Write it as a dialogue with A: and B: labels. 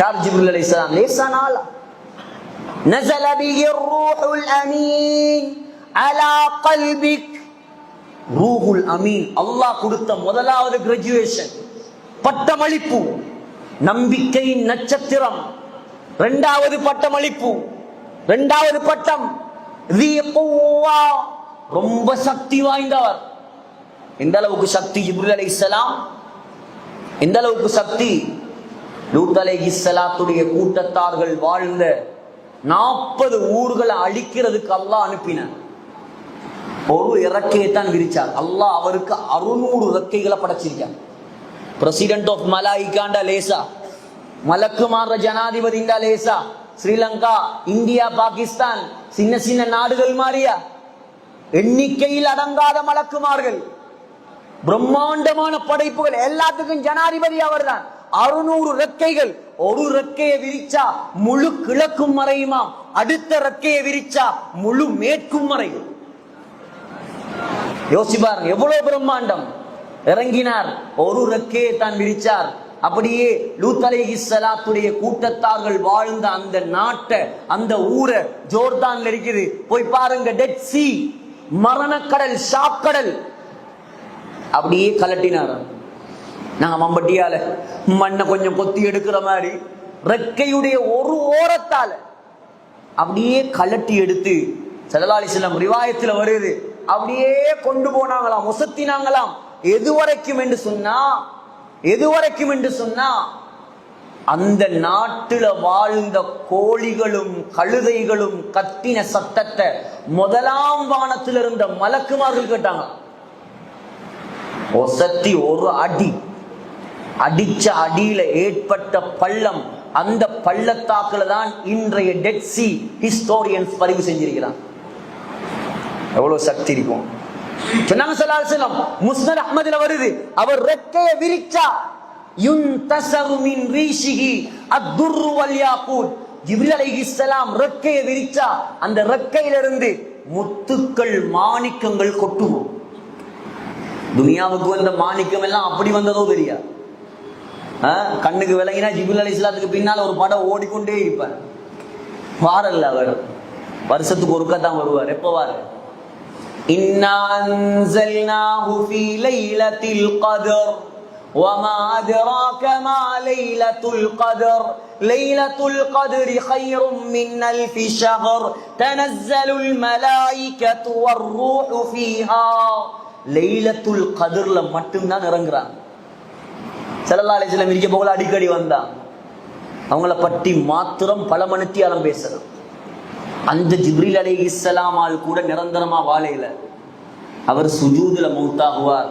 A: யார் ஜிப்ரில் அலைஹிஸ்ஸலாம் லேசான ஆளா نزل به الروح الأمين على قلبك ரூஹுல் அமீன் அல்லாஹ் கொடுத்த முதலாவது கிராஜுவேஷன் பட்டமளிப்பு நம்பிக்கையின் நட்சத்திரம் இரண்டாவது பட்டமளிப்பு இரண்டாவது பட்டம் ذي قوة. ரொம்ப சக்தி வாய்ந்தவர் எந்த அளவுக்கு சக்தி ஜிப்ரில் அலைஹிஸ்ஸலாம் எந்த அளவுக்கு சக்தி லூத்தலை அலைஹிஸ்ஸலாத்துடைய கூட்டத்தார்கள் வாழ்ந்த நாற்பது ஊர்களை அழிக்கிறதுக்கு அல்லாஹ் அனுப்பின. ஒரு இறக்கையை தான் விரிச்சார். அல்லாஹ் அவருக்கு அறுநூறு இறக்கைகளை படைச்சிருக்கார். பிரசிடென்ட் ஆஃப் மலாய்காண்டா லேசா மலக்குமார ஜனாதிபதிண்டா லேசா ஸ்ரீலங்கா இந்தியா பாகிஸ்தான் சின்ன சின்ன நாடுகள் மாறியா எண்ணிக்கையில் அடங்காத மலக்குமார்கள் பிரம்மாண்டமான படைப்புகள் எல்லாத்துக்கும் ஜனாதிபதி அவர்தான். அறுநூறு ரெக்கைகள். ஒரு ரெக்கையை விரிச்சா முழு கிழக்கும் மறையுமாம் அடுத்த ரெக்கையை விரிச்சா முழு மேற்கும் மறையும். யோசிப்பார் எவ்வளவு பிரம்மாண்டம். இறங்கினார் ஒரு ரெக்கையை தான் விரிச்சார். அப்படியே லூத்தலை இஸ்லாத்துடைய கூட்டத்தார்கள் வாழ்ந்த அந்த நாட்டை அந்த ஊரை ஜோர்தான்ல இருக்குது. போய் பாருங்க டெட் சி மரணக்கடல் ஷாக்கடல் அப்படியே கலட்டினார் நாங்க மம்பட்டியால மண்ணை கொஞ்சம் கொத்தி எடுக்கிற மாதிரி ரெக்கையுடைய ஒரு ஓரத்தால அப்படியே கலட்டி எடுத்து சல்லல்லாஹு செல்லம் ரிவாயத்துல வருது. அப்படியே கொண்டு போனாங்களாம் முசத்தினாங்களாம் எது வரைக்கும் என்று சொன்னா எது வரைக்கும் என்று சொன்னா அந்த நாட்டுல வாழ்ந்த கோழிகளும் கழுதைகளும் கத்தின சத்தத்தை முதலாம் வானத்தில் இருந்த மலக்குமார்கள் கேட்டாங்க. ஒசத்தி ஒரு அடி. அடிச்ச அடியில ஏற்பட்ட பள்ளம் அந்த பள்ளத்தாக்குல தான் இன்றைய டெட் சி ஹிஸ்டோரியன்ஸ் பதிவு செஞ்சிருக்கிறான். எவ்வளவு சக்தி இருக்கும். சொன்னாங்க முஸ்னத் அஹ்மதுல வருது அவர் ரெக்கைய விரிச்சா யுன்தஸரு மின் ரீஷிஹி அத்துர்ரு வல் யாகூத் ஜிப்ரீல் அலைஹிஸ்ஸலாம் ரெக்கைய விரிச்சா அந்த ரெக்கையில இருந்து முத்துக்கள் மாணிக்கங்கள் கொட்டுவோம். துனியாவுக்கு வந்த மாணிக்கம் எல்லாம் அப்படி வந்ததோ தெரியா கண்ணுக்கு விளங்கினா ஜிபுல் அலி இஸ்லாத்துக்கு பின்னால ஒரு படம் ஓடிக்கொண்டே இருப்பார் வாரல்ல அவர் வருஷத்துக்கு ஒருக்கா தான் வருவார் எப்போ வாரு إنا أنزلناه في ليلة القدر وما أدراك ما ليلة القدر ليلة القدر خير من ألف شهر تنزل الملائكة والروح فيها ليلة القدر மட்டும்தான் இறங்குறாங்க செல்லல்லா அலிஸ்லாம் இருக்க போகல அடிக்கடி வந்தான் அவங்கள பற்றி மாத்திரம் பல மணித்தியாலம் பேசுறது. அந்த ஜிப்ரீல் அலை இஸ்லாமால் கூட நிரந்தரமா வாழையில அவர் சுஜூதுல மௌத்தாகுவார்.